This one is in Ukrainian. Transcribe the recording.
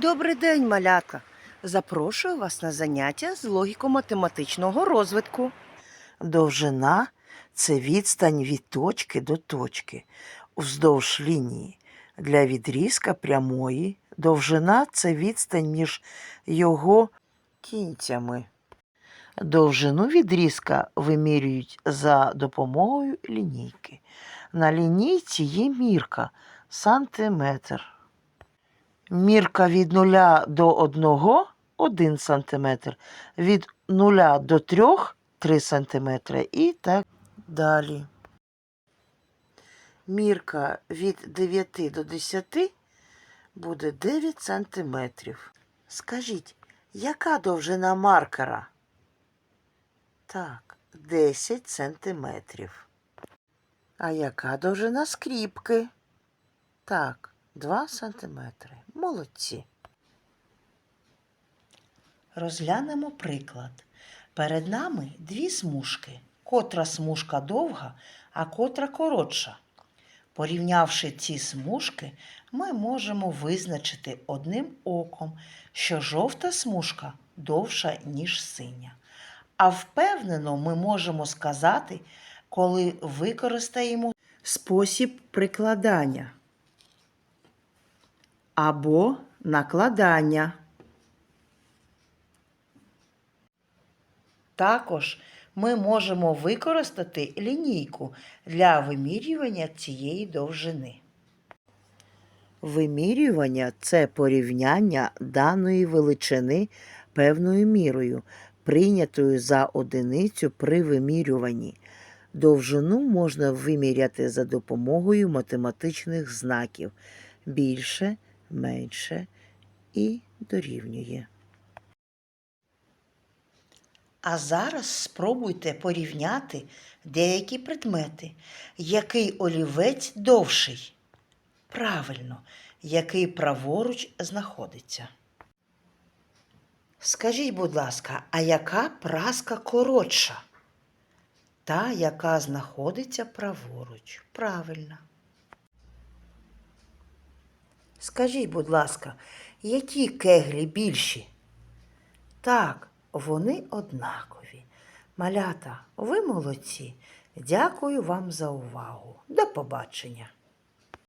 Добрий день, малятка. Запрошую вас на заняття з логіко-математичного розвитку. Довжина це відстань від точки до точки вздовж лінії. Для відрізка прямої довжина це відстань між його кінцями. Довжину відрізка вимірюють за допомогою лінійки. На лінійці є мірка сантиметр. Мірка від 0 до 1 – 1 см, від 0 до 3 – 3 см і так далі. Мірка від 9 до 10 буде 9 см. Скажіть, яка довжина маркера? Так, 10 сантиметрів. А яка довжина скріпки? Так, 2 сантиметри. Молодці. Розглянемо приклад. Перед нами дві смужки. Котра смужка довга, а котра коротша. Порівнявши ці смужки, ми можемо визначити одним оком, що жовта смужка довша, ніж синя. А впевнено ми можемо сказати, коли використаємо спосіб прикладання або накладання. Також ми можемо використати лінійку для вимірювання цієї довжини. Вимірювання це порівняння даної величини певною мірою, прийнятою за одиницю при вимірюванні. Довжину можна виміряти за допомогою математичних знаків більше, менше і дорівнює. А зараз спробуйте порівняти деякі предмети. Який олівець довший? Правильно, який праворуч знаходиться. Скажіть, будь ласка, а яка праска коротша? Та, яка знаходиться праворуч. Правильно. Скажіть, будь ласка, які кеглі більші? Так, вони однакові. Малята, ви молодці. Дякую вам за увагу. До побачення.